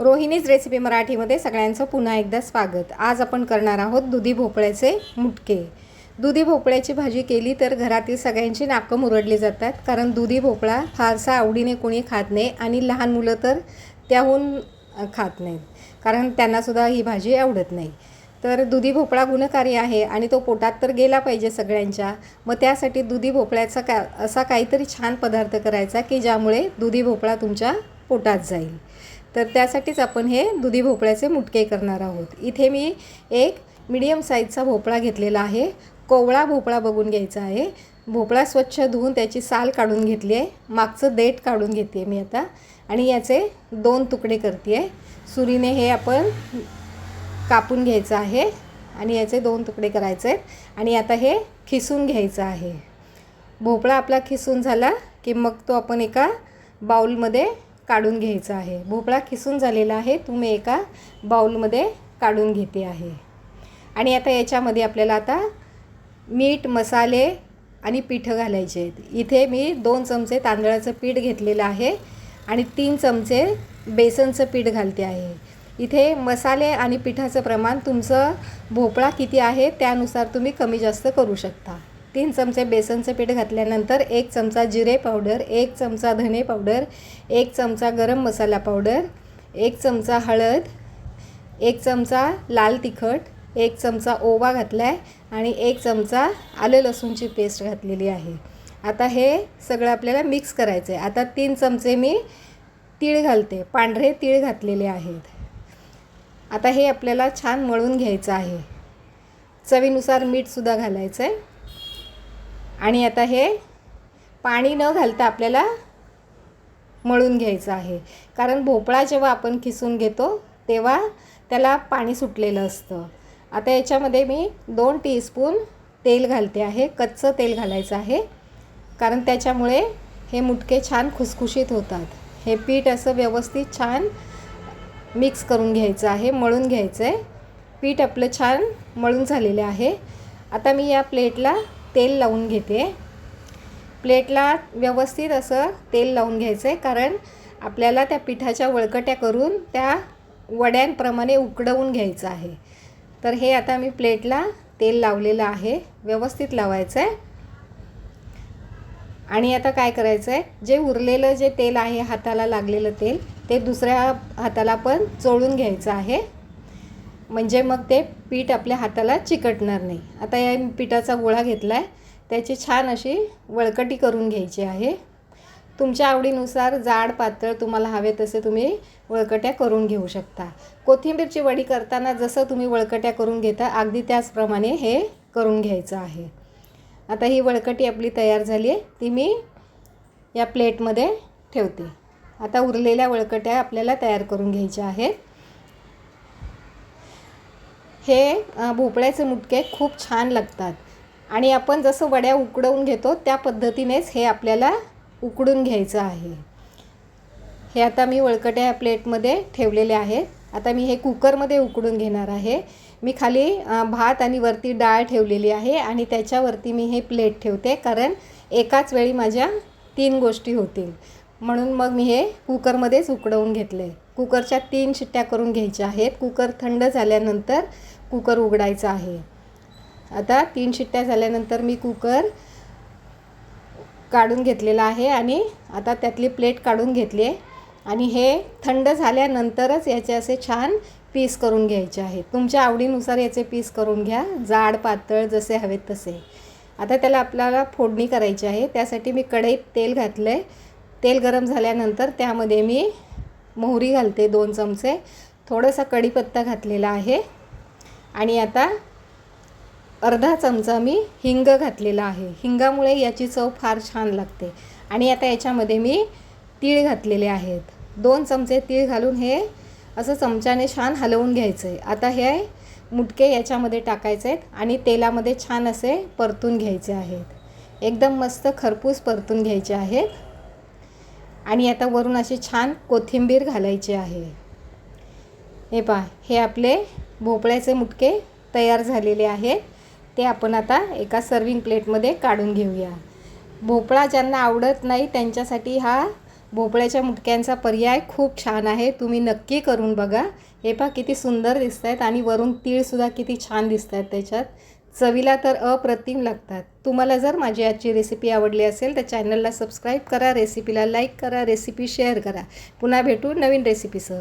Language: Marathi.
रोहिणीज रेसिपी मराठीमध्ये सगळ्यांचं पुन्हा एकदा स्वागत. आज आपण करणार आहोत दुधी भोपळ्याचे मुटके. दुधी भोपळ्याची भाजी केली तर घरातील सगळ्यांची नाकं मुरडली जातात कारण दुधी भोपळा फारसा आवडीने कोणी खात नाही आणि लहान मुलं तर त्याहून खात नाहीत कारण त्यांनासुद्धा ही भाजी आवडत नाही. तर दुधी भोपळा गुणकारी आहे आणि तो पोटात तर गेला पाहिजे सगळ्यांच्या. मग त्यासाठी दुधी भोपळ्याचा का असा काहीतरी छान पदार्थ करायचा की ज्यामुळे दुधी भोपळा तुमच्या पोटात जाईल. तर त्यासाठीच आपण हे दुधी भोपळ्याचे मुटके करणार आहोत. इथे मी एक मिडियम साईजचा भोपळा घेतलेला आहे. कोवळा भोपळा बघून घ्यायचा आहे. भोपळा स्वच्छ धुवून त्याची साल काढून घेतली आहे. मागचं देठ काढून घेते मी आता. आणि याचे दोन तुकडे करते आहे सुरीने हे आपण कापून घ्यायचं आहे. आणि याचे दोन तुकडे करायचे आहेत. आणि आता हे खिसून घ्यायचं आहे. भोपळा आपला खिसून झाला की मग तो आपण एका बाऊलमध्ये काढून घ्यायचं आहे. भोपळा किसून झालेला आहे. तो मी एका बाऊलमध्ये काढून घेते आहे. आणि आता याच्यामध्ये आपल्याला आता मीठ मसाले आणि पिठं घालायचे आहेत. इथे मी दोन चमचे तांदळाचं पीठ घेतलेलं आहे आणि तीन चमचे बेसनचं पीठ घालते आहे. इथे मसाले आणि पिठाचं प्रमाण तुमचं भोपळा किती आहे त्यानुसार तुम्ही कमी जास्त करू शकता. तीन चमचे बेसनचं पीठ घातल्यानंतर एक चमचा जिरे पावडर एक चमचा धने पावडर एक चमचा गरम मसाला पावडर एक चमचा हळद एक चमचा लाल तिखट एक चमचा ओवा घातला आहे आणि एक चमचा आलं लसूणची पेस्ट घातलेली आहे. आता हे सगळं आपल्याला मिक्स करायचं आहे आता तीन चमचे मी तीळ घालते. पांढरे तीळ घातलेले आहेत. आता हे आपल्याला छान मळून घ्यायचं आहे. चवीनुसार मीठसुद्धा घालायचं आहे आणि आता हे पाणी न घालता आपल्याला मळून घ्यायचं आहे. कारण भोपळा जेव्हा आपण किसून घेतो तेव्हा त्याला पाणी सुटलेलं असतं. आता याच्यामध्ये मी दोन टीस्पून तेल घालते आहे. कच्चं तेल घालायचं आहे. कारण त्याच्यामुळे हे मुटके छान खुसखुशीत होतात. हे पीठ असं व्यवस्थित छान मिक्स करून घ्यायचं आहे मळून घ्यायचं आहे पीठ आपलं छान मळून झालेलं आहे. आता मी या प्लेटला तेल लावून घेते. प्लेटला व्यवस्थित असं तेल लावून घ्यायचं आहे कारण आपल्याला त्या पिठाच्या वळकट्या करून त्या वड्यांप्रमाणे उकडवून घ्यायचं आहे. तर हे आता मी प्लेटला तेल लावलेलं आहे व्यवस्थित लावायचं आहे आणि आता काय करायचं आहे जे उरलेलं जे तेल आहे हाताला लागलेलं तेल ते दुसऱ्या हाताला पण चोळून घ्यायचं आहे. म्हणजे मग ते पीठ आपल्या हाताला चिकटणार नाही. आता या पिठाचा गोळा घेतला आहे त्याची छान अशी वळकटी करून घ्यायची आहे. तुमच्या आवडीनुसार जाड पातळ तुम्हाला हवे तसे तुम्ही वळकट्या करून घेऊ शकता. कोथिंबीरची वडी करताना जसं तुम्ही वळकट्या करून घेता अगदी त्याचप्रमाणे हे करून घ्यायचं आहे. आता ही वळकटी आपली तयार झाली आहे. ती मी या प्लेटमध्ये ठेवते. आता उरलेल्या वळकट्या आपल्याला तयार करून घ्यायच्या आहेत. हे भोपळ्याचे मुटके खूप छान लागतात. आणि आपण जसं वड्या उकडवून घेतो त्या पद्धतीनेच हे आपल्याला उकडून घ्यायचं आहे. हे आता मी वळकट्या या प्लेटमध्ये ठेवलेले आहेत. आता मी हे कुकरमध्ये उकडून घेणार आहे. मी खाली भात आणि वरती डाळ ठेवलेली आहे आणि त्याच्यावरती मी हे प्लेट ठेवते कारण एकाच वेळी माझ्या तीन गोष्टी होतील. म्हणून मग मी हे कुकरमध्येच उकडवून घेतले. कुकरच्या तीन शिट्ट्या करून घ्यायच्या आहेत. कुकर थंड झाल्यानंतर कुकर उघडायचा आहे. आता तीन शिट्ट्या झाल्यानंतर मी कुकर काढून घेतलेला आहे आणि आता त्यातली प्लेट काढून घेतली आहे. आणि हे थंड झाल्यानंतरच याचे असे छान पीस करून घ्यायचे आहेत. तुमच्या आवडीनुसार याचे पीस करून घ्या. जाड पातळ जसे हवेत तसे. आता त्याला आपल्याला फोडणी करायची आहे. त्यासाठी मी कढईत तेल घातलं आहे तेल गरम झाल्यानंतर त्यामध्ये मी मोहरी घालते दोन चमचे. थोडासा कढीपत्ता घातलेला आहे. आणि आता अर्धा चमचा मी हिंग घातलेला आहे. हिंगामुळे याची चव फार छान लागते. आणि आता याच्यामध्ये मी तीळ घातलेले आहेत. दोन चमचे तीळ घालून हे असं चमच्याने छान हलवून घ्यायचं आहे आता हे मुटके याच्यामध्ये टाकायचे आहेत आणि तेलामध्ये छान असे परतून घ्यायचे आहेत. एकदम मस्त खरपूस परतून घ्यायचे आहेत. आणि आता वरून अशी छान कोथिंबीर घालायची आहे. हे पहा हे आपले भोपळ्याचे मुटके तयार झालेले आहेत. ते आपण आता एका सर्विंग प्लेटमध्ये काढून घेऊया. भोपळा ज्यांना आवडत नाही त्यांच्यासाठी हा भोपळ्याच्या मुटक्यांचा पर्याय खूप छान आहे. तुम्ही नक्की करून बघा. हे पहा किती सुंदर दिसत आहेत आणि वरून तीळसुद्धा किती छान दिसत आहेत त्याच्यात. चवीला तर अप्रतिम लागतात. तुम्हाला जर माझी आजची रेसिपी आवडली असेल तर चॅनलला सबस्क्राईब करा रेसिपीला लाईक करा रेसिपी शेअर करा. पुन्हा भेटू नवीन रेसिपीसह